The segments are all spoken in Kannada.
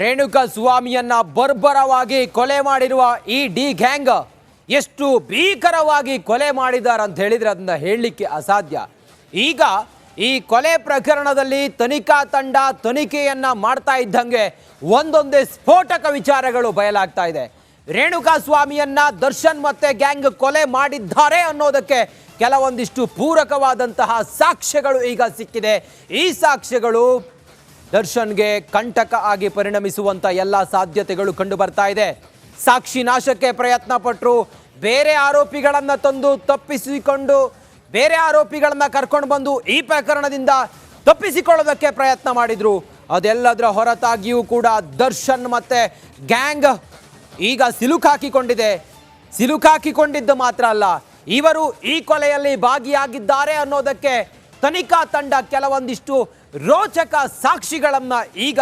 ರೇಣುಕಾ ಸ್ವಾಮಿಯನ್ನ ಬರ್ಬರವಾಗಿ ಕೊಲೆ ಮಾಡಿರುವ ಈ ಡಿ ಗ್ಯಾಂಗ್ ಎಷ್ಟು ಭೀಕರವಾಗಿ ಕೊಲೆ ಮಾಡಿದ್ದಾರೆ ಅಂತ ಹೇಳಿದ್ರೆ ಅದನ್ನ ಹೇಳಲಿಕ್ಕೆ ಅಸಾಧ್ಯ. ಈಗ ಈ ಕೊಲೆ ಪ್ರಕರಣದಲ್ಲಿ ತನಿಖಾ ತಂಡ ತನಿಖೆಯನ್ನ ಮಾಡ್ತಾ ಇದ್ದಂಗೆ ಒಂದೊಂದೇ ಸ್ಫೋಟಕ ವಿಚಾರಗಳು ಬಯಲಾಗ್ತಾ ಇದೆ. ರೇಣುಕಾ ಸ್ವಾಮಿಯನ್ನ ದರ್ಶನ್ ಮತ್ತೆ ಗ್ಯಾಂಗ್ ಕೊಲೆ ಮಾಡಿದ್ದಾರೆ ಅನ್ನೋದಕ್ಕೆ ಕೆಲವೊಂದಿಷ್ಟು ಪೂರಕವಾದಂತಹ ಸಾಕ್ಷ್ಯಗಳು ಈಗ ಸಿಕ್ಕಿದೆ. ಈ ಸಾಕ್ಷ್ಯಗಳು ದರ್ಶನ್ಗೆ ಕಂಟಕ ಆಗಿ ಪರಿಣಮಿಸುವಂತ ಎಲ್ಲ ಸಾಧ್ಯತೆಗಳು ಕಂಡು ಬರ್ತಾ ಇದೆ. ಸಾಕ್ಷಿ ನಾಶಕ್ಕೆ ಪ್ರಯತ್ನ ಪಟ್ಟರು ಬೇರೆ ಆರೋಪಿಗಳನ್ನು ತಂದು ತಪ್ಪಿಸಿಕೊಂಡು ಬೇರೆ ಆರೋಪಿಗಳನ್ನು ಕರ್ಕೊಂಡು ಬಂದು ಈ ಪ್ರಕರಣದಿಂದ ತಪ್ಪಿಸಿಕೊಳ್ಳೋದಕ್ಕೆ ಪ್ರಯತ್ನ ಮಾಡಿದ್ರು. ಅದೆಲ್ಲದರ ಹೊರತಾಗಿಯೂ ಕೂಡ ದರ್ಶನ್ ಮತ್ತೆ ಗ್ಯಾಂಗ್ ಈಗ ಸಿಲುಕಾಕಿಕೊಂಡಿದೆ ಸಿಲುಕಾಕಿಕೊಂಡಿದ್ದು ಮಾತ್ರ ಅಲ್ಲ, ಇವರು ಈ ಕೊಲೆಯಲ್ಲಿ ಭಾಗಿಯಾಗಿದ್ದಾರೆ ಅನ್ನೋದಕ್ಕೆ ತನಿಖಾ ತಂಡ ಕೆಲವೊಂದಿಷ್ಟು ರೋಚಕ ಸಾಕ್ಷಿಗಳನ್ನು ಈಗ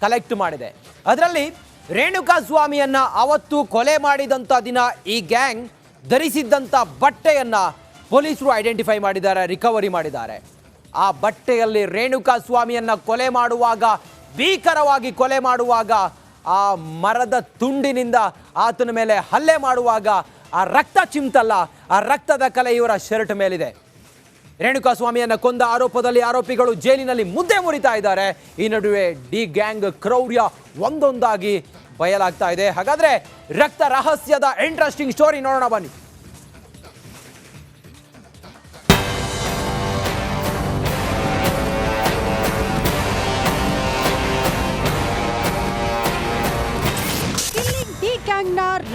ಕಲೆಕ್ಟ್ ಮಾಡಿದೆ. ಅದರಲ್ಲಿ ರೇಣುಕಾ ಸ್ವಾಮಿಯನ್ನ ಅವತ್ತು ಕೊಲೆ ಮಾಡಿದಂಥ ದಿನ ಈ ಗ್ಯಾಂಗ್ ಧರಿಸಿದ್ದಂಥ ಬಟ್ಟೆಯನ್ನ ಪೊಲೀಸರು ಐಡೆಂಟಿಫೈ ಮಾಡಿದ್ದಾರೆ ರಿಕವರಿ ಮಾಡಿದ್ದಾರೆ. ಆ ಬಟ್ಟೆಯಲ್ಲಿ ರೇಣುಕಾ ಸ್ವಾಮಿಯನ್ನ ಕೊಲೆ ಮಾಡುವಾಗ, ಭೀಕರವಾಗಿ ಕೊಲೆ ಮಾಡುವಾಗ, ಆ ಮರದ ತುಂಡಿನಿಂದ ಆತನ ಮೇಲೆ ಹಲ್ಲೆ ಮಾಡುವಾಗ, ಆ ರಕ್ತ ಚಿಮ್ತಲ್ಲ ಆ ರಕ್ತದ ಕಲೆ ಇವರ ಶರ್ಟ್ ಮೇಲಿದೆ. ರೇಣುಕಾ ಸ್ವಾಮಿಯನ್ನ ಕೊಂದ ಆರೋಪದಲ್ಲಿ ಆರೋಪಿಗಳು ಜೈಲಿನಲ್ಲಿ ಮುದ್ದೆ ಮುರಿತಾ ಇದ್ದಾರೆ. ಈ ನಡುವೆ ಡಿ ಗ್ಯಾಂಗ್ ಕ್ರೌರ್ಯ ಒಂದೊಂದಾಗಿ ಬಯಲಾಗ್ತಾ ಇದೆ. ಹಾಗಾದ್ರೆ ರಕ್ತ ರಹಸ್ಯದ ಇಂಟ್ರೆಸ್ಟಿಂಗ್ ಸ್ಟೋರಿ ನೋಡೋಣ ಬನ್ನಿ. ಡಿ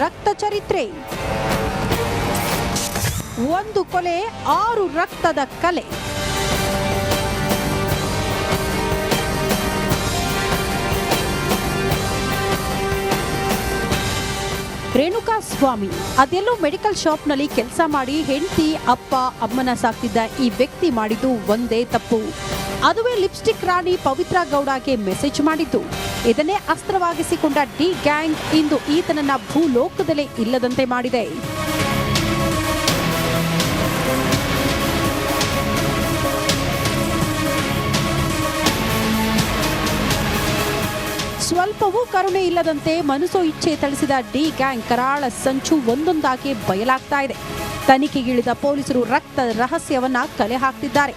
ರಕ್ತ ಚರಿತ್ರೆ. ಒಂದು ಕೊಲೆ, ಆರು ರಕ್ತದ ಕಲೆ. ರೇಣುಕಾ ಸ್ವಾಮಿ, ಅದೆಲ್ಲೋ ಮೆಡಿಕಲ್ ಶಾಪ್ನಲ್ಲಿ ಕೆಲಸ ಮಾಡಿ ಹೆಂಡತಿ, ಅಪ್ಪ, ಅಮ್ಮನ ಸಾಕ್ತಿದ್ದ ಈ ವ್ಯಕ್ತಿ ಮಾಡಿದ್ದು ಒಂದೇ ತಪ್ಪು. ಅದುವೇ ಲಿಪ್ಸ್ಟಿಕ್ ರಾಣಿ ಪವಿತ್ರ ಗೌಡಗೆ ಮೆಸೇಜ್ ಮಾಡಿದ್ದು. ಇದನ್ನೇ ಅಸ್ತ್ರವಾಗಿಸಿಕೊಂಡ ಡಿ ಗ್ಯಾಂಗ್ ಇಂದು ಈತನನ್ನ ಭೂಲೋಕದಲ್ಲೇ ಇಲ್ಲದಂತೆ ಮಾಡಿದೆ. ಸ್ವಲ್ಪವೂ ಕರುಣೆ ಇಲ್ಲದಂತೆ ಮನಸೋ ಇಚ್ಛೆ ಥಳಿಸಿದ ಡಿ ಗ್ಯಾಂಗ್ ಕರಾಳ ಸಂಚು ಒಂದೊಂದಾಗಿ ಬಯಲಾಗ್ತಾ ಇದೆ. ತನಿಖೆಗಿಳಿದ ಪೊಲೀಸರು ರಕ್ತ ರಹಸ್ಯವನ್ನ ಕಲೆ ಹಾಕ್ತಿದ್ದಾರೆ.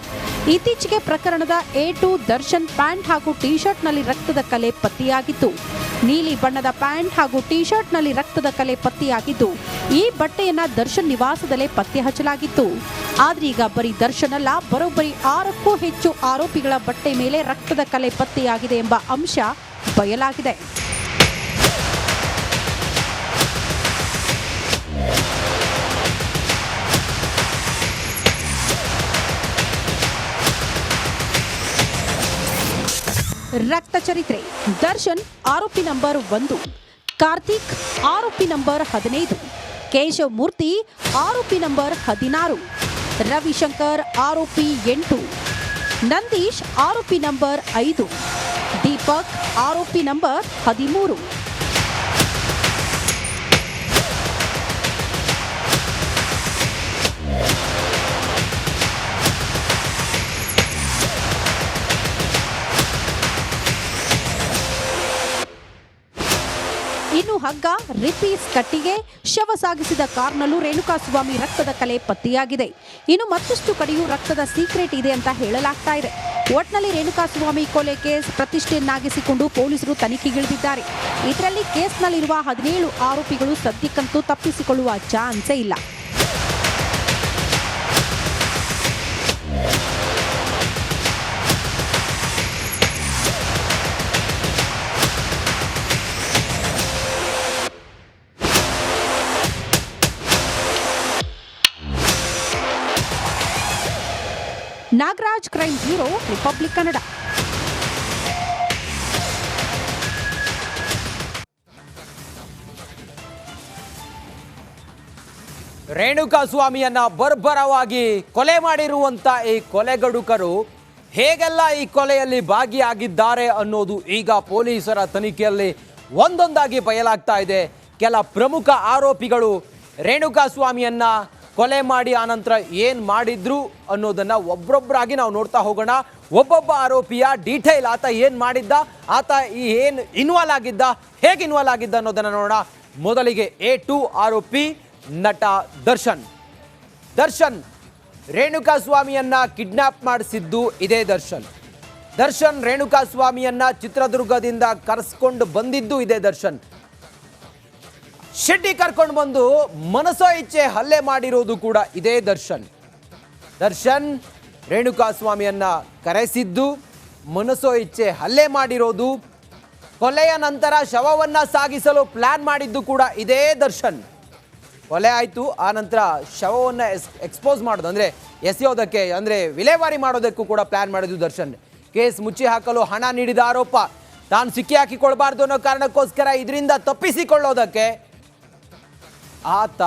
ಇತ್ತೀಚೆಗೆ ಪ್ರಕರಣದ ಎ ಟು ದರ್ಶನ್ ಪ್ಯಾಂಟ್ ಹಾಗೂ ಟಿ ಶರ್ಟ್ನಲ್ಲಿ ರಕ್ತದ ಕಲೆ ಪತ್ತೆಯಾಗಿತ್ತು. ನೀಲಿ ಬಣ್ಣದ ಪ್ಯಾಂಟ್ ಹಾಗೂ ಟಿ ಶರ್ಟ್ನಲ್ಲಿ ರಕ್ತದ ಕಲೆ ಪತ್ತೆಯಾಗಿದ್ದು, ಈ ಬಟ್ಟೆಯನ್ನ ದರ್ಶನ್ ನಿವಾಸದಲ್ಲೇ ಪತ್ತೆ ಹಚ್ಚಲಾಗಿತ್ತು. ಆದ್ರೆ ಈಗ ಬರೀ ದರ್ಶನ್ ಅಲ್ಲ, ಬರೋಬ್ಬರಿ ಆರಕ್ಕೂ ಹೆಚ್ಚು ಆರೋಪಿಗಳ ಬಟ್ಟೆ ಮೇಲೆ ರಕ್ತದ ಕಲೆ ಪತ್ತೆಯಾಗಿದೆ ಎಂಬ ಅಂಶ ಬಯಲಾಗಿದೆ. ರಕ್ತ ಚರಿತ್ರೆ. ದರ್ಶನ್ ಆರೋಪಿ ನಂಬರ್ ಒಂದು. ಕಾರ್ತಿಕ್ ಆರೋಪಿ ನಂಬರ್ ಹದಿನೈದು. ಕೇಶವ್ ಮೂರ್ತಿ ಆರೋಪಿ ನಂಬರ್ ಹದಿನಾರು. ರವಿಶಂಕರ್ ಆರೋಪಿ ಎಂಟು. ನಂದೀಶ್ ಆರೋಪಿ ನಂಬರ್ ಐದು. ದೀಪಕ್ ಆರೋಪಿ ನಂಬರ್ ಹದಿಮೂರು. ಹಗ್ಗ, ರಿಪೀಸ್ ಕಟ್ಟಿಗೆ, ಶವ ಸಾಗಿಸಿದ ಕಾರ್ನಲ್ಲೂ ರೇಣುಕಾಸ್ವಾಮಿ ರಕ್ತದ ಕಲೆ ಪತ್ತೆಯಾಗಿದೆ. ಇನ್ನು ಮತ್ತಷ್ಟು ಕಡೆಯೂ ರಕ್ತದ ಸೀಕ್ರೆಟ್ ಇದೆ ಅಂತ ಹೇಳಲಾಗ್ತಾ ಇದೆ. ಒಟ್ನಲ್ಲಿ ರೇಣುಕಾಸ್ವಾಮಿ ಕೊಲೆ ಕೇಸ್ ಪ್ರತಿಷ್ಠೆಯನ್ನಾಗಿಸಿಕೊಂಡು ಪೊಲೀಸರು ತನಿಖೆಗಿಳಿದಿದ್ದಾರೆ. ಇದರಲ್ಲಿ ಕೇಸ್ನಲ್ಲಿರುವ ಹದಿನೇಳು ಆರೋಪಿಗಳು ಸದ್ಯಕ್ಕಂತೂ ತಪ್ಪಿಸಿಕೊಳ್ಳುವ ಚಾನ್ಸೇ ಇಲ್ಲ. Nagaraj crime bureau Republic Kannada. Renuka ಸ್ವಾಮಿಯನ್ನ ಬರ್ಬರವಾಗಿ ಕೊಲೆ ಮಾಡಿರುವಂತ ಈ ಕೊಲೆಗಡುಕರು ಹೇಗೆಲ್ಲ ಈ ಕೊಲೆಯಲ್ಲಿ ಭಾಗಿಯಾಗಿದ್ದಾರೆ ಅನ್ನೋದು ಈಗ ಪೊಲೀಸರ ತನಿಖೆಯಲ್ಲಿ ಒಂದೊಂದಾಗಿ ಬಯಲಾಗ್ತಾ ಇದೆ. ಕೆಲ ಪ್ರಮುಖ ಆರೋಪಿಗಳು ರೇಣುಕಾ ಸ್ವಾಮಿಯನ್ನ ಕೊಲೆ ಮಾಡಿ ಆನಂತರ ಏನು ಮಾಡಿದ್ರು ಅನ್ನೋದನ್ನ ಒಬ್ಬೊಬ್ಬರಾಗಿ ನಾವು ನೋಡ್ತಾ ಹೋಗೋಣ. ಒಬ್ಬೊಬ್ಬ ಆರೋಪಿಯ ಡೀಟೇಲ್ ಆತ ಏನು ಮಾಡಿದ್ದ, ಆತ ಈ ಏನು ಇನ್ವಾಲ್ವ್ ಆಗಿದ್ದ, ಹೇಗೆ ಇನ್ವಾಲ್ವ್ ಆಗಿದ್ದ ಅನ್ನೋದನ್ನ ನೋಡೋಣ. ಮೊದಲಿಗೆ ಎ ಟು ಆರೋಪಿ ನಟ ದರ್ಶನ್. ದರ್ಶನ್ ರೇಣುಕಾ ಸ್ವಾಮಿಯನ್ನ ಕಿಡ್ನಾಪ್ ಮಾಡಿಸಿದ್ದು ಇದೇ ದರ್ಶನ್. ದರ್ಶನ್ ರೇಣುಕಾ ಸ್ವಾಮಿಯನ್ನ ಚಿತ್ರದುರ್ಗದಿಂದ ಕರೆಸ್ಕೊಂಡು ಬಂದಿದ್ದು ಇದೇ ದರ್ಶನ್. ಶೆಟ್ಟಿ ಕರ್ಕೊಂಡು ಬಂದು ಮನಸೋ ಇಚ್ಛೆ ಹಲ್ಲೆ ಮಾಡಿರೋದು ಕೂಡ ಇದೇ ದರ್ಶನ್. ದರ್ಶನ್ ರೇಣುಕಾ ಸ್ವಾಮಿಯನ್ನ ಕರೆಸಿದ್ದು, ಮನಸೋ ಇಚ್ಛೆ ಹಲ್ಲೆ ಮಾಡಿರೋದು, ಕೊಲೆಯ ನಂತರ ಶವವನ್ನ ಸಾಗಿಸಲು ಪ್ಲಾನ್ ಮಾಡಿದ್ದು ಕೂಡ ಇದೇ ದರ್ಶನ್. ಕೊಲೆ ಆಯಿತು, ಆ ನಂತರ ಶವವನ್ನು ಎಸ್, ಎಕ್ಸ್ಪೋಸ್ ಮಾಡೋದು, ಅಂದರೆ ಎಸೆಯೋದಕ್ಕೆ, ಅಂದರೆ ವಿಲೇವಾರಿ ಮಾಡೋದಕ್ಕೂ ಕೂಡ ಪ್ಲಾನ್ ಮಾಡಿದ್ದು ದರ್ಶನ್. ಕೇಸ್ ಮುಚ್ಚಿ ಹಾಕಲು ಹಣ ನೀಡಿದ ಆರೋಪ. ತಾನು ಸಿಕ್ಕಿ ಹಾಕಿಕೊಳ್ಬಾರ್ದು ಅನ್ನೋ ಕಾರಣಕ್ಕೋಸ್ಕರ ಇದರಿಂದ ತಪ್ಪಿಸಿಕೊಳ್ಳೋದಕ್ಕೆ ಆತ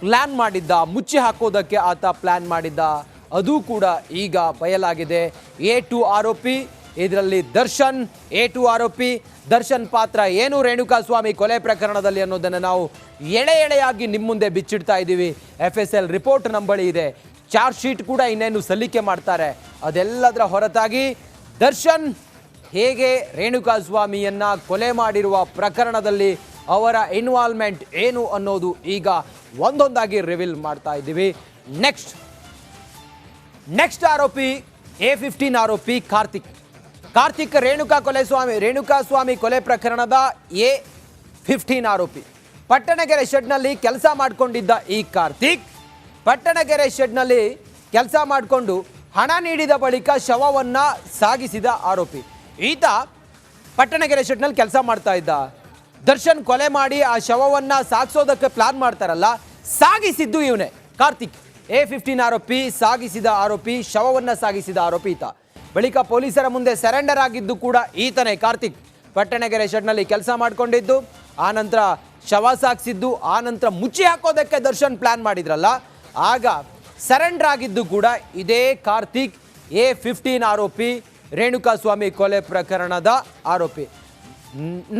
ಪ್ಲ್ಯಾನ್ ಮಾಡಿದ್ದ, ಮುಚ್ಚಿ ಹಾಕೋದಕ್ಕೆ ಆತ ಪ್ಲ್ಯಾನ್ ಮಾಡಿದ್ದ. ಅದು ಕೂಡ ಈಗ ಬಯಲಾಗಿದೆ. ಎ ಟು ಆರೋಪಿ, ಇದರಲ್ಲಿ ದರ್ಶನ್, ಎ ಟು ಆರೋಪಿ. ದರ್ಶನ್ ಪಾತ್ರ ಏನು ರೇಣುಕಾ ಸ್ವಾಮಿ ಕೊಲೆ ಪ್ರಕರಣದಲ್ಲಿ ಅನ್ನೋದನ್ನು ನಾವು ಎಳೆ ಎಳೆಯಾಗಿ ನಿಮ್ಮ ಮುಂದೆ ಬಿಚ್ಚಿಡ್ತಾ ಇದ್ದೀವಿ. ಎಫ್ ಎಸ್ ಎಲ್ ರಿಪೋರ್ಟ್ ನಮ್ಮ ಬಳಿ ಇದೆ. ಚಾರ್ಜ್ ಶೀಟ್ ಕೂಡ ಇನ್ನೇನು ಸಲ್ಲಿಕೆ ಮಾಡ್ತಾರೆ. ಅದೆಲ್ಲದರ ಹೊರತಾಗಿ ದರ್ಶನ್ ಹೇಗೆ ರೇಣುಕಾ ಸ್ವಾಮಿಯನ್ನ ಕೊಲೆ ಮಾಡಿರುವ ಪ್ರಕರಣದಲ್ಲಿ ಅವರ ಇನ್ವಾಲ್ವ್ಮೆಂಟ್ ಏನು ಅನ್ನೋದು ಈಗ ಒಂದೊಂದಾಗಿ ರಿವೀಲ್ ಮಾಡ್ತಾ ಇದ್ದೀವಿ. ನೆಕ್ಸ್ಟ್ ನೆಕ್ಸ್ಟ್ ಆರೋಪಿ ಎ ಫಿಫ್ಟೀನ್ ಆರೋಪಿ ಕಾರ್ತಿಕ್. ಕಾರ್ತಿಕ್ ರೇಣುಕಾ ಕೊಲೆ ಸ್ವಾಮಿ, ರೇಣುಕಾ ಸ್ವಾಮಿ ಕೊಲೆ ಪ್ರಕರಣದ ಎ ಫಿಫ್ಟೀನ್ ಆರೋಪಿ. ಪಟ್ಟಣಗೆರೆ ಶೆಡ್ನಲ್ಲಿ ಕೆಲಸ ಮಾಡಿಕೊಂಡಿದ್ದ ಈ ಕಾರ್ತಿಕ್, ಪಟ್ಟಣಗೆರೆ ಶೆಡ್ನಲ್ಲಿ ಕೆಲಸ ಮಾಡಿಕೊಂಡು ಹಣ ನೀಡಿದ ಬಳಿಕ ಶವವನ್ನು ಸಾಗಿಸಿದ ಆರೋಪಿ. ಈತ ಪಟ್ಟಣಗೆರೆ ಶೆಡ್ನಲ್ಲಿ ಕೆಲಸ ಮಾಡ್ತಾ ಇದ್ದ. ದರ್ಶನ್ ಕೊಲೆ ಮಾಡಿ ಆ ಶವವನ್ನ ಸಾಗಿಸೋದಕ್ಕೆ ಪ್ಲಾನ್ ಮಾಡ್ತಾರಲ್ಲ, ಸಾಗಿಸಿದ್ದು ಇವನೇ, ಕಾರ್ತಿಕ್. ಎ ಫಿಫ್ಟೀನ್ ಆರೋಪಿ, ಸಾಗಿಸಿದ ಆರೋಪಿ, ಶವವನ್ನ ಸಾಗಿಸಿದ ಆರೋಪಿ ಈತ. ಬಳಿಕ ಪೊಲೀಸರ ಮುಂದೆ ಸರೆಂಡರ್ ಆಗಿದ್ದು ಕೂಡ ಈತನೇ, ಕಾರ್ತಿಕ್. ಪಟ್ಟಣಗೆರೆ ಶೆಡ್ನಲ್ಲಿ ಕೆಲಸ ಮಾಡ್ಕೊಂಡಿದ್ದು ಆನಂತರ ಶವ ಸಾಗಿಸಿದ್ದು ಆನಂತರ ಮುಚ್ಚಿ ಹಾಕೋದಕ್ಕೆ ದರ್ಶನ್ ಪ್ಲಾನ್ ಮಾಡಿದ್ರಲ್ಲ, ಆಗ ಸರೆಂಡರ್ ಆಗಿದ್ದು ಕೂಡ ಇದೇ ಕಾರ್ತಿಕ್ ಎ ಫಿಫ್ಟೀನ್ ಆರೋಪಿ ರೇಣುಕಾ ಸ್ವಾಮಿ ಕೊಲೆ ಪ್ರಕರಣದ ಆರೋಪಿ.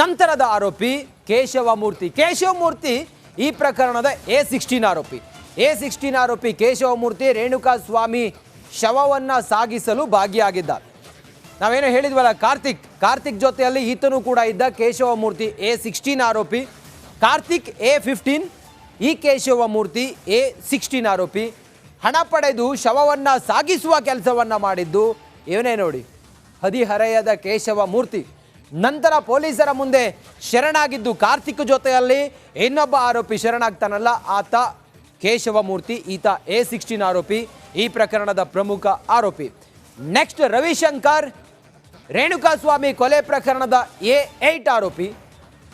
ನಂತರದ ಆರೋಪಿ ಕೇಶವಮೂರ್ತಿ. ಕೇಶವಮೂರ್ತಿ ಈ ಪ್ರಕರಣದ ಎ ಸಿಕ್ಸ್ಟೀನ್ ಆರೋಪಿ. ಎ ಸಿಕ್ಸ್ಟೀನ್ ಆರೋಪಿ ಕೇಶವಮೂರ್ತಿ ರೇಣುಕಾ ಸ್ವಾಮಿ ಶವವನ್ನು ಸಾಗಿಸಲು ಭಾಗಿಯಾಗಿದ್ದ ನಾವೇನು ಹೇಳಿದ್ವಲ್ಲ, ಕಾರ್ತಿಕ್ ಕಾರ್ತಿಕ್ ಜೊತೆಯಲ್ಲಿ ಈತನು ಕೂಡ ಇದ್ದ ಕೇಶವಮೂರ್ತಿ ಎ ಸಿಕ್ಸ್ಟೀನ್ ಆರೋಪಿ. ಕಾರ್ತಿಕ್ ಎ ಫಿಫ್ಟೀನ್, ಈ ಕೇಶವಮೂರ್ತಿ ಎ ಸಿಕ್ಸ್ಟೀನ್ ಆರೋಪಿ. ಹಣ ಪಡೆದು ಶವವನ್ನು ಸಾಗಿಸುವ ಕೆಲಸವನ್ನು ಮಾಡಿದ್ದು ಇವನೇ ನೋಡಿ. ಹದಿಹರೆಯದ ಕೇಶವ ಮೂರ್ತಿ ನಂತರ ಪೊಲೀಸರ ಮುಂದೆ ಶರಣಾಗಿದ್ದು ಕಾರ್ತಿಕ್ ಜೊತೆಯಲ್ಲಿ ಇನ್ನೊಬ್ಬ ಆರೋಪಿ ಶರಣಾಗ್ತಾನಲ್ಲ, ಆತ ಕೇಶವಮೂರ್ತಿ, ಈತ ಎ ಸಿಕ್ಸ್ಟೀನ್ ಆರೋಪಿ, ಈ ಪ್ರಕರಣದ ಪ್ರಮುಖ ಆರೋಪಿ. ನೆಕ್ಸ್ಟ್ ರವಿಶಂಕರ್, ರೇಣುಕಾಸ್ವಾಮಿ ಕೊಲೆ ಪ್ರಕರಣದ ಎ ಏಟ್ ಆರೋಪಿ.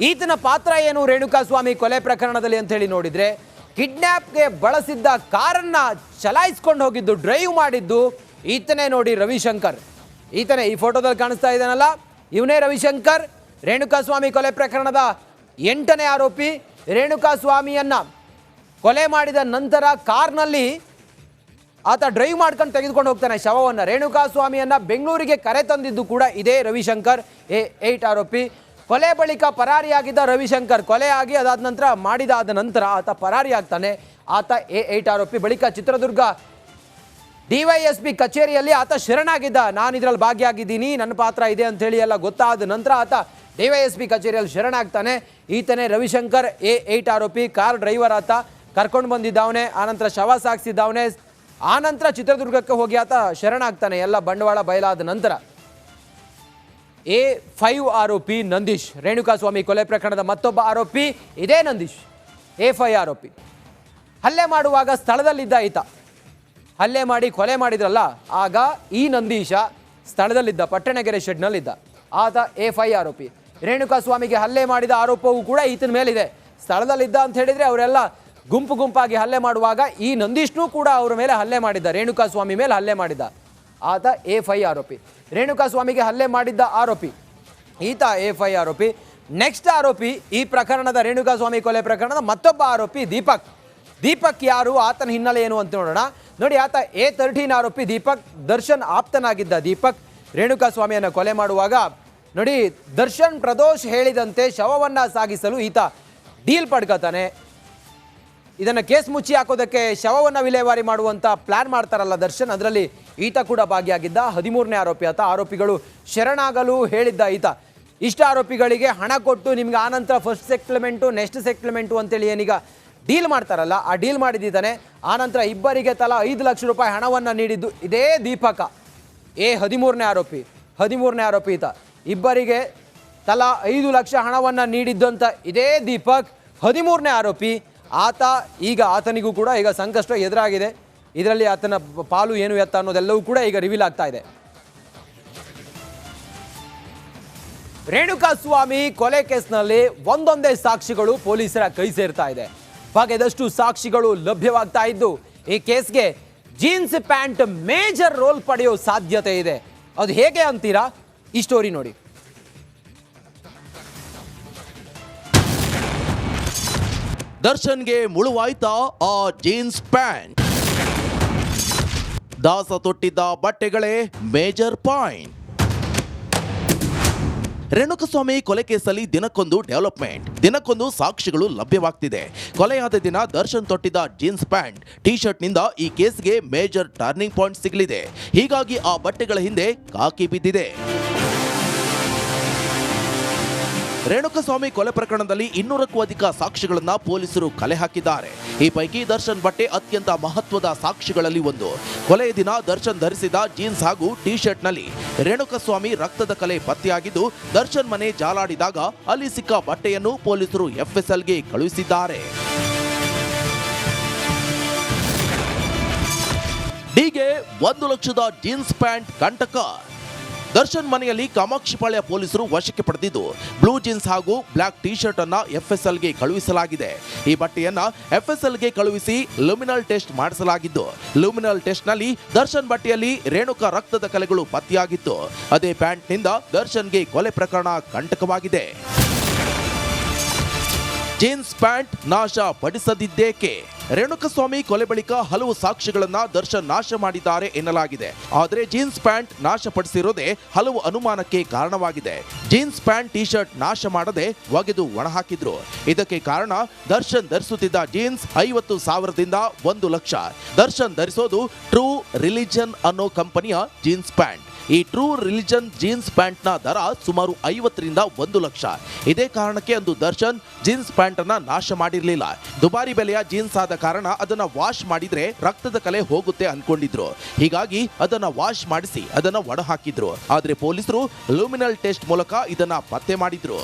ಈತನ ಪಾತ್ರ ಏನು? ರೇಣುಕಾಸ್ವಾಮಿ ಕೊಲೆ ಪ್ರಕರಣದಲ್ಲಿ ಅಂತ ಹೇಳಿ ನೋಡಿದ್ರೆ ಕಿಡ್ನ್ಯಾಪ್ಗೆ ಬಳಸಿದ್ದ ಕಾರನ್ನ ಚಲಾಯಿಸ್ಕೊಂಡು ಹೋಗಿದ್ದು, ಡ್ರೈವ್ ಮಾಡಿದ್ದು ಈತನೇ ನೋಡಿ ರವಿಶಂಕರ್. ಈತನೇ ಈ ಫೋಟೋದಲ್ಲಿ ಕಾಣಿಸ್ತಾ ಇದ್ದಾನಲ್ಲ ಇವನೇ ರವಿಶಂಕರ್, ರೇಣುಕಾಸ್ವಾಮಿ ಕೊಲೆ ಪ್ರಕರಣದ ಎಂಟನೇ ಆರೋಪಿ. ರೇಣುಕಾಸ್ವಾಮಿಯನ್ನ ಕೊಲೆ ಮಾಡಿದ ನಂತರ ಕಾರ್ನಲ್ಲಿ ಆತ ಡ್ರೈವ್ ಮಾಡ್ಕೊಂಡು ತೆಗೆದುಕೊಂಡು ಹೋಗ್ತಾನೆ ಶವವನ್ನು. ರೇಣುಕಾ ಸ್ವಾಮಿಯನ್ನ ಬೆಂಗಳೂರಿಗೆ ಕರೆ ತಂದಿದ್ದು ಕೂಡ ಇದೇ ರವಿಶಂಕರ್, ಎ ಏಟ್ ಆರೋಪಿ. ಕೊಲೆ ಬಳಿಕ ಪರಾರಿಯಾಗಿದ್ದ ರವಿಶಂಕರ್ ಕೊಲೆ ಆಗಿ ಅದಾದ ನಂತರ ಮಾಡಿದಾದ ನಂತರ ಆತ ಪರಾರಿಯಾಗ್ತಾನೆ. ಆತ ಎ ಏಟ್ ಆರೋಪಿ. ಬಳಿಕ ಚಿತ್ರದುರ್ಗ ಡಿವೈಎಸ್ಪಿ ಕಚೇರಿಯಲ್ಲಿ ಆತ ಶರಣಾಗಿದ್ದ. ನಾನು ಇದರಲ್ಲಿ ಭಾಗಿಯಾಗಿದ್ದೀನಿ. ನನ್ನ ಪಾತ್ರ ಇದೆ ಅಂಥೇಳಿ ಎಲ್ಲ ಗೊತ್ತಾದ ನಂತರ ಆತ ಡಿವೈಎಸ್ಪಿ ಕಚೇರಿಯಲ್ಲಿ ಶರಣಾಗ್ತಾನೆ. ಈತನೇ ರವಿಶಂಕರ್ ಎ ಏಟ್ ಆರೋಪಿ, ಕಾರ್ ಡ್ರೈವರ್ ಆತ. ಕರ್ಕೊಂಡು ಬಂದಿದ್ದವನೇ ಆನಂತರ ಶವ ಸಾಗಿಸಿದ್ದಾವನೆ ಆನಂತರ ಚಿತ್ರದುರ್ಗಕ್ಕೆ ಹೋಗಿ ಆತ ಶರಣಾಗ್ತಾನೆ, ಎಲ್ಲ ಬಂಡವಾಳ ಬಯಲಾದ ನಂತರ. ಎ ಫೈವ್ ಆರೋಪಿ ನಂದೀಶ್, ರೇಣುಕಾಸ್ವಾಮಿ ಕೊಲೆ ಪ್ರಕರಣದ ಮತ್ತೊಬ್ಬ ಆರೋಪಿ, ಇದೇ ನಂದೀಶ್, ಎ ಫೈ ಆರೋಪಿ. ಹಲ್ಲೆ ಮಾಡುವಾಗ ಸ್ಥಳದಲ್ಲಿದ್ದ ಈತ. ಹಲ್ಲೆ ಮಾಡಿ ಕೊಲೆ ಮಾಡಿದ್ರಲ್ಲ, ಆಗ ಈ ನಂದೀಶ ಸ್ಥಳದಲ್ಲಿದ್ದ ಪಟ್ಟಣಗೆರೆ ಶೆಡ್ನಲ್ಲಿದ್ದ. ಆತ ಎಫ್ ಐ ಆರೋಪಿ. ರೇಣುಕಾ ಸ್ವಾಮಿಗೆ ಹಲ್ಲೆ ಮಾಡಿದ ಆರೋಪವೂ ಕೂಡ ಈತನ ಮೇಲಿದೆ. ಸ್ಥಳದಲ್ಲಿದ್ದ ಅಂತ ಹೇಳಿದ್ರೆ ಅವರೆಲ್ಲ ಗುಂಪು ಗುಂಪಾಗಿ ಹಲ್ಲೆ ಮಾಡುವಾಗ ಈ ನಂದೀಶ್ನೂ ಕೂಡ ಅವರ ಮೇಲೆ ಹಲ್ಲೆ ಮಾಡಿದ್ದ ರೇಣುಕಾ ಸ್ವಾಮಿ ಮೇಲೆ ಹಲ್ಲೆ ಮಾಡಿದ್ದ. ಆತ ಎಫ್ ಐ ಆರೋಪಿ. ರೇಣುಕಾ ಸ್ವಾಮಿಗೆ ಹಲ್ಲೆ ಮಾಡಿದ್ದ ಆರೋಪಿ, ಈತ ಎಫ್ ಐ ಆರೋಪಿ. ನೆಕ್ಸ್ಟ್ ಆರೋಪಿ ಈ ಪ್ರಕರಣದ ರೇಣುಕಾ ಸ್ವಾಮಿ ಕೊಲೆ ಪ್ರಕರಣದ ಮತ್ತೊಬ್ಬ ಆರೋಪಿ ದೀಪಕ್. ದೀಪಕ್ ಯಾರು, ಆತನ ಹಿನ್ನೆಲೆ ಏನು ಅಂತ ನೋಡೋಣ. ನೋಡಿ, ಆತ ಎ ತರ್ಟೀನ್ ಆರೋಪಿ ದೀಪಕ್, ದರ್ಶನ್ ಆಪ್ತನಾಗಿದ್ದ ದೀಪಕ್, ರೇಣುಕಾ ಸ್ವಾಮಿಯನ್ನು ಕೊಲೆ ಮಾಡುವಾಗ, ನೋಡಿ, ದರ್ಶನ್ ಪ್ರದೋಷ್ ಹೇಳಿದಂತೆ ಶವವನ್ನ ಸಾಗಿಸಲು ಈತ ಡೀಲ್ ಪಡ್ಕೋತಾನೆ. ಇದನ್ನು ಕೇಸ್ ಮುಚ್ಚಿ ಹಾಕೋದಕ್ಕೆ ಶವವನ್ನು ವಿಲೇವಾರಿ ಮಾಡುವಂಥ ಪ್ಲಾನ್ ಮಾಡ್ತಾರಲ್ಲ ದರ್ಶನ್, ಅದರಲ್ಲಿ ಈತ ಕೂಡ ಭಾಗಿಯಾಗಿದ್ದ. ಹದಿಮೂರನೇ ಆರೋಪಿ ಆತ. ಆರೋಪಿಗಳು ಶರಣಾಗಲು ಹೇಳಿದ್ದ ಈತ. ಇಷ್ಟ ಆರೋಪಿಗಳಿಗೆ ಹಣ ಕೊಟ್ಟು ನಿಮ್ಗೆ ಆನಂತರ ಫಸ್ಟ್ ಸೆಟ್ಲ್ಮೆಂಟು ನೆಕ್ಸ್ಟ್ ಸೆಟ್ಲ್ಮೆಂಟು ಅಂತೇಳಿ ಏನೀಗ ಡೀಲ್ ಮಾಡ್ತಾರಲ್ಲ, ಆ ಡೀಲ್ ಮಾಡಿದ್ದಾನೆ. ಆನಂತರ ಇಬ್ಬರಿಗೆ ತಲಾ ಐದು ಲಕ್ಷ ರೂಪಾಯಿ ಹಣವನ್ನು ನೀಡಿದ್ದು ಇದೇ ದೀಪಕ. ಎ ಹದಿಮೂರನೇ ಆರೋಪಿ ಹದಿಮೂರನೇ ಆರೋಪಿ ಈತ. ಇಬ್ಬರಿಗೆ ತಲಾ ಐದು ಲಕ್ಷ ಹಣವನ್ನು ನೀಡಿದ್ದಂಥ ಇದೇ ದೀಪಕ್. ಹದಿಮೂರನೇ ಆರೋಪಿ, ಆತ ಈಗ ಆತನಿಗೂ ಕೂಡ ಈಗ ಸಂಕಷ್ಟ ಎದುರಾಗಿದೆ. ಇದರಲ್ಲಿ ಆತನ ಪಾಲು ಏನು ಎತ್ತ ಅನ್ನೋದೆಲ್ಲವೂ ಕೂಡ ಈಗ ರಿವೀಲ್ ಆಗ್ತಾ ಇದೆ. ರೇಣುಕಾ ಸ್ವಾಮಿ ಕೊಲೆ ಕೇಸ್ನಲ್ಲಿ ಒಂದೊಂದೇ ಸಾಕ್ಷಿಗಳು ಪೊಲೀಸರ ಕೈ ಸೇರ್ತಾ ಇದೆ. ಬಗೆದಷ್ಟು ಸಾಕ್ಷಿಗಳು ಲಭ್ಯವಾಗ್ತಾ ಇದ್ದು, ಈ ಕೇಸ್ಗೆ ಜೀನ್ಸ್ ಪ್ಯಾಂಟ್ ಮೇಜರ್ ರೋಲ್ ಪಡೆಯೋ ಸಾಧ್ಯತೆ ಇದೆ. ಅದು ಹೇಗೆ ಅಂತೀರಾ? ಈ ಸ್ಟೋರಿ ನೋಡಿ. ದರ್ಶನ್ಗೆ ಮುಳುವಾಯ್ತಾ ಆ ಜೀನ್ಸ್ ಪ್ಯಾಂಟ್? ದಾಸ ತೊಟ್ಟಿದ್ದ ಬಟ್ಟೆಗಳೇ ಮೇಜರ್ ಪಾಯಿಂಟ್. ರೇಣುಕಸ್ವಾಮಿ ಕೊಲೆ ಕೇಸಲ್ಲಿ ದಿನಕ್ಕೊಂದು ಡೆವಲಪ್ಮೆಂಟ್ ದಿನಕ್ಕೊಂದು ಸಾಕ್ಷಿಗಳು ಲಭ್ಯವಾಗ್ತಿದೆ. ಕೊಲೆಯಾದ ದಿನ ದರ್ಶನ್ ತೊಟ್ಟಿದ್ದ ಜೀನ್ಸ್ ಪ್ಯಾಂಟ್ ಟಿ ಶರ್ಟ್ನಿಂದ ಈ ಕೇಸ್ಗೆ ಮೇಜರ್ ಟರ್ನಿಂಗ್ ಪಾಯಿಂಟ್ ಸಿಗಲಿದೆ. ಹೀಗಾಗಿ ಆ ಬಟ್ಟೆಗಳ ಹಿಂದೆ ಕಾಕಿ ಬಿದ್ದಿದೆ. ರೇಣುಕಸ್ವಾಮಿ ಕೊಲೆ ಪ್ರಕರಣದಲ್ಲಿ ಇನ್ನೂರಕ್ಕೂ ಅಧಿಕ ಸಾಕ್ಷಿಗಳನ್ನ ಪೊಲೀಸರು ಕಲೆ ಹಾಕಿದ್ದಾರೆ. ಈ ಪೈಕಿ ದರ್ಶನ್ ಬಟ್ಟೆ ಅತ್ಯಂತ ಮಹತ್ವದ ಸಾಕ್ಷಿಗಳಲ್ಲಿ ಒಂದು. ಕೊಲೆಯ ದಿನ ದರ್ಶನ್ ಧರಿಸಿದ ಜೀನ್ಸ್ ಹಾಗೂ ಟಿ ಶರ್ಟ್ನಲ್ಲಿ ರೇಣುಕಸ್ವಾಮಿ ರಕ್ತದ ಕಲೆ ಪತ್ತೆಯಾಗಿದ್ದು, ದರ್ಶನ್ ಮನೆ ಜಾಲಾಡಿದಾಗ ಅಲ್ಲಿ ಸಿಕ್ಕ ಬಟ್ಟೆಯನ್ನು ಪೊಲೀಸರು ಎಫ್ಎಸ್ಎಲ್ಗೆ ಕಳುಹಿಸಿದ್ದಾರೆ. ಡಿಗೆ ಒಂದು ಲಕ್ಷದ ಜೀನ್ಸ್ ಪ್ಯಾಂಟ್ ಕಂಟಕ. ದರ್ಶನ್ ಮನೆಯಲ್ಲಿ ಕಾಮಾಕ್ಷಿಪಾಳ್ಯ ಪೊಲೀಸರು ವಶಕ್ಕೆ ಪಡೆದಿದ್ದು, ಬ್ಲೂ ಜೀನ್ಸ್ ಹಾಗೂ ಬ್ಲಾಕ್ ಟಿ ಶರ್ಟ್ ಅನ್ನ ಎಫ್ಎಸ್ಎಲ್ಗೆ ಕಳುಹಿಸಲಾಗಿದೆ. ಈ ಬಟ್ಟೆಯನ್ನ ಎಫ್ಎಸ್ಎಲ್ಗೆ ಕಳುಹಿಸಿ ಲುಮಿನಲ್ ಟೆಸ್ಟ್ ಮಾಡಿಸಲಾಗಿದ್ದು ಲುಮಿನಲ್ ಟೆಸ್ಟ್ನಲ್ಲಿ ದರ್ಶನ್ ಬಟ್ಟೆಯಲ್ಲಿ ರೇಣುಕಾ ರಕ್ತದ ಕಲೆಗಳು ಪತ್ತೆಯಾಗಿತ್ತು. ಅದೇ ಪ್ಯಾಂಟ್ನಿಂದ ದರ್ಶನ್ಗೆ ಕೊಲೆ ಪ್ರಕರಣ ಕಂಟಕವಾಗಿದೆ. ಜೀನ್ಸ್ ಪ್ಯಾಂಟ್ ನಾಶ ಪಡಿಸದಿದ್ದೇಕೆ? ರೇಣುಕಸ್ವಾಮಿ ಕೊಲೆ ಬಳಿಕ ಹಲವು ಸಾಕ್ಷಿಗಳನ್ನ ದರ್ಶನ್ ನಾಶ ಮಾಡಿದ್ದಾರೆ ಎನ್ನಲಾಗಿದೆ. ಆದರೆ ಜೀನ್ಸ್ ಪ್ಯಾಂಟ್ ನಾಶಪಡಿಸಿರೋದೇ ಹಲವು ಅನುಮಾನಕ್ಕೆ ಕಾರಣವಾಗಿದೆ. ಜೀನ್ಸ್ ಪ್ಯಾಂಟ್ ಟಿ ಶರ್ಟ್ ನಾಶ ಮಾಡದೆ ಒಗೆದು ಒಣಹಾಕಿದ್ರು ಇದಕ್ಕೆ ಕಾರಣ ದರ್ಶನ್ ಧರಿಸುತ್ತಿದ್ದ ಜೀನ್ಸ್ ಐವತ್ತು ಸಾವಿರದಿಂದ ಒಂದು ಲಕ್ಷ. ದರ್ಶನ್ ಧರಿಸೋದು ಟ್ರೂ ರಿಲಿಜನ್ ಅನ್ನೋ ಕಂಪನಿಯ ಜೀನ್ಸ್ ಪ್ಯಾಂಟ್. ಈ ಟ್ರೂ ರಿಲಿಜನ್ ಜೀನ್ಸ್ ಪ್ಯಾಂಟ್ನ ದರ ಸುಮಾರು ಐವತ್ತರಿಂದ ಒಂದು ಲಕ್ಷ. ಇದೇ ಕಾರಣಕ್ಕೆ ಅಂದು ದರ್ಶನ್ ಜೀನ್ಸ್ ಪ್ಯಾಂಟ್ ಅನ್ನ ನಾಶ ಮಾಡಿರಲಿಲ್ಲ. ದುಬಾರಿ ಬೆಲೆಯ ಜೀನ್ಸ್ ಆದ ಕಾರಣ ಅದನ್ನ ವಾಶ್ ಮಾಡಿದ್ರೆ ರಕ್ತದ ಕಲೆ ಹೋಗುತ್ತೆ ಅನ್ಕೊಂಡಿದ್ರು. ಹೀಗಾಗಿ ಅದನ್ನ ವಾಶ್ ಮಾಡಿಸಿ ಅದನ್ನ ಒಣ ಹಾಕಿದ್ರು ಆದ್ರೆ ಪೊಲೀಸರು ಲೂಮಿನಲ್ ಟೆಸ್ಟ್ ಮೂಲಕ ಇದನ್ನ ಪತ್ತೆ ಮಾಡಿದ್ರು.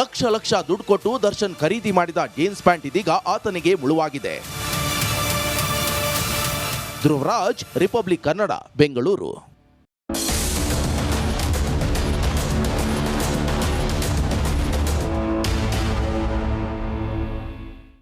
ಲಕ್ಷ ಲಕ್ಷ ದುಡ್ಡು ಕೊಟ್ಟು ದರ್ಶನ್ ಖರೀದಿ ಮಾಡಿದ ಜೀನ್ಸ್ ಪ್ಯಾಂಟ್ ಇದೀಗ ಆತನಿಗೆ ಮುಳುವಾಗಿದೆ. ಧ್ರುವರಾಜ್ ರಿಪಬ್ಲಿಕ್ ಕನ್ನಡ ಬೆಂಗಳೂರು.